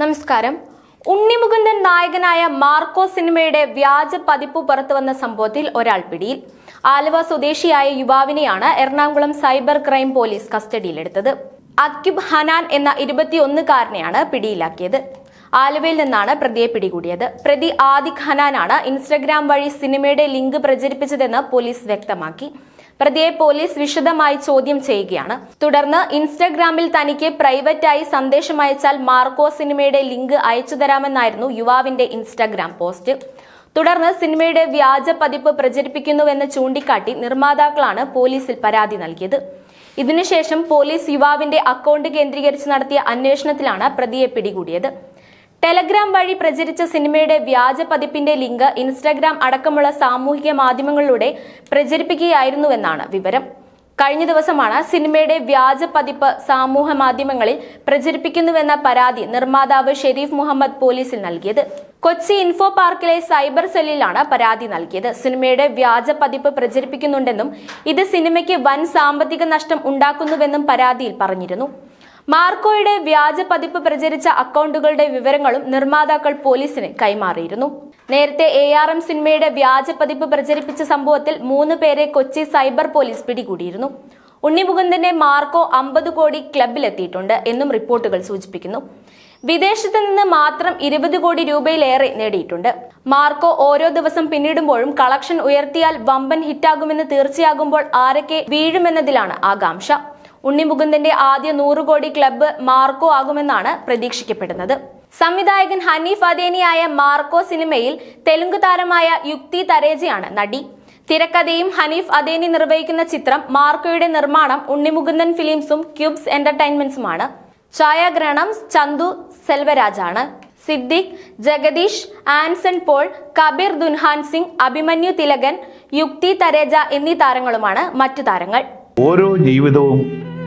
നമസ്കാരം. ഉണ്ണിമുകുന്ദൻ നായകനായ മാർക്കോ സിനിമയുടെ വ്യാജ പതിപ്പ് പുറത്തുവന്ന സംഭവത്തിൽ ഒരാൾ പിടിയിൽ. ആലുവ സ്വദേശിയായ യുവാവിനെയാണ് എറണാകുളം സൈബർ ക്രൈം പോലീസ് കസ്റ്റഡിയിലെടുത്തത്. അക്യുബ് ഹനാൻ എന്ന ഇരുപത്തിയൊന്നുകാരനെയാണ് പിടിയിലാക്കിയത്. ആലുവയിൽ നിന്നാണ് പ്രതിയെ പിടികൂടിയത്. പ്രതി ആദിഖ് ഹനാനാണ് ഇൻസ്റ്റഗ്രാം വഴി സിനിമയുടെ ലിങ്ക് പ്രചരിപ്പിച്ചതെന്ന് പോലീസ് വ്യക്തമാക്കി. പ്രതിയെ പോലീസ് വിശദമായി ചോദ്യം ചെയ്യുകയാണ്. തുടർന്ന് ഇൻസ്റ്റഗ്രാമിൽ തനിക്ക് പ്രൈവറ്റായി സന്ദേശം അയച്ചാൽ മാർക്കോ സിനിമയുടെ ലിങ്ക് അയച്ചു തരാമെന്നായിരുന്നു യുവാവിന്റെ ഇൻസ്റ്റഗ്രാം പോസ്റ്റ്. തുടർന്ന് സിനിമയുടെ വ്യാജ പതിപ്പ് പ്രചരിപ്പിക്കുന്നുവെന്ന് ചൂണ്ടിക്കാട്ടി നിർമ്മാതാക്കളാണ് പോലീസിൽ പരാതി നൽകിയത്. ഇതിനുശേഷം പോലീസ് യുവാവിന്റെ അക്കൗണ്ട് കേന്ദ്രീകരിച്ച് നടത്തിയ അന്വേഷണത്തിലാണ് പ്രതിയെ പിടികൂടിയത്. ടെലഗ്രാം വഴി പ്രചരിച്ച സിനിമയുടെ വ്യാജ പതിപ്പിന്റെ ലിങ്ക് ഇൻസ്റ്റാഗ്രാം അടക്കമുള്ള സാമൂഹിക മാധ്യമങ്ങളിലൂടെ പ്രചരിപ്പിക്കുകയായിരുന്നുവെന്നാണ് വിവരം. കഴിഞ്ഞ ദിവസമാണ് സിനിമയുടെ വ്യാജ പതിപ്പ് സാമൂഹ മാധ്യമങ്ങളിൽ പ്രചരിപ്പിക്കുന്നുവെന്ന പരാതി നിർമ്മാതാവ് ഷെരീഫ് മുഹമ്മദ് പോലീസിൽ നൽകിയത്. കൊച്ചി ഇൻഫോ പാർക്കിലെ സൈബർ സെല്ലിലാണ് പരാതി നൽകിയത്. സിനിമയുടെ വ്യാജ പതിപ്പ് പ്രചരിപ്പിക്കുന്നുണ്ടെന്നും ഇത് സിനിമയ്ക്ക് വൻ സാമ്പത്തിക നഷ്ടം ഉണ്ടാക്കുന്നുവെന്നും പരാതിയിൽ പറഞ്ഞിരുന്നു. മാർക്കോയുടെ വ്യാജ പതിപ്പ് പ്രചരിച്ച അക്കൗണ്ടുകളുടെ വിവരങ്ങളും നിർമ്മാതാക്കൾ പോലീസിന് കൈമാറിയിരുന്നു. നേരത്തെ എ ആർ എം സിനിമയുടെ വ്യാജ പതിപ്പ് പ്രചരിപ്പിച്ച സംഭവത്തിൽ മൂന്ന് പേരെ കൊച്ചി സൈബർ പോലീസ് പിടികൂടിയിരുന്നു. ഉണ്ണിമുകുന്ദന്റെ മാർക്കോ അമ്പത് കോടി ക്ലബിലെത്തിയിട്ടുണ്ട് എന്നും റിപ്പോർട്ടുകൾ സൂചിപ്പിക്കുന്നു. വിദേശത്ത് നിന്ന് മാത്രം ഇരുപത് കോടി രൂപയിലേറെ നേടിയിട്ടുണ്ട്. മാർക്കോ ഓരോ ദിവസം പിന്നിടുമ്പോഴും കളക്ഷൻ ഉയർത്തിയാൽ വമ്പൻ ഹിറ്റാകുമെന്ന് തീർച്ചയാകുമ്പോൾ ആരൊക്കെ വീഴുമെന്നതിലാണ് ആകാംക്ഷ. ഉണ്ണിമുകുന്ദന്റെ ആദ്യ നൂറുകോടി ക്ലബ്ബ് മാർക്കോ ആകുമെന്നാണ് പ്രതീക്ഷിക്കപ്പെടുന്നത്. സംവിധായകൻ ഹനീഫ് അദേനിയായ മാർക്കോ സിനിമയിൽ തെലുങ്ക് താരമായ യുക്തി തരേജയാണ് നടി. തിരക്കഥയും ഹനീഫ് അദേനി നിർവഹിക്കുന്ന ചിത്രം മാർക്കോയുടെ നിർമ്മാണം ഉണ്ണിമുകുന്ദൻ ഫിലിംസും ക്യൂബ്സ് എന്റർടൈൻമെന്റ്സുമാണ്. ഛായാഗ്രഹണം ചന്തു സെൽവരാജാണ്. സിദ്ദിഖ് ജഗദീഷ് ആൻസൺ പോൾ കബീർ ദുൻഹാൻ സിംഗ് അഭിമന്യു തിലകൻ യുക്തി തരേജ എന്നീ താരങ്ങളുമാണ് മറ്റു താരങ്ങൾ. ഓരോ ജീവിതവും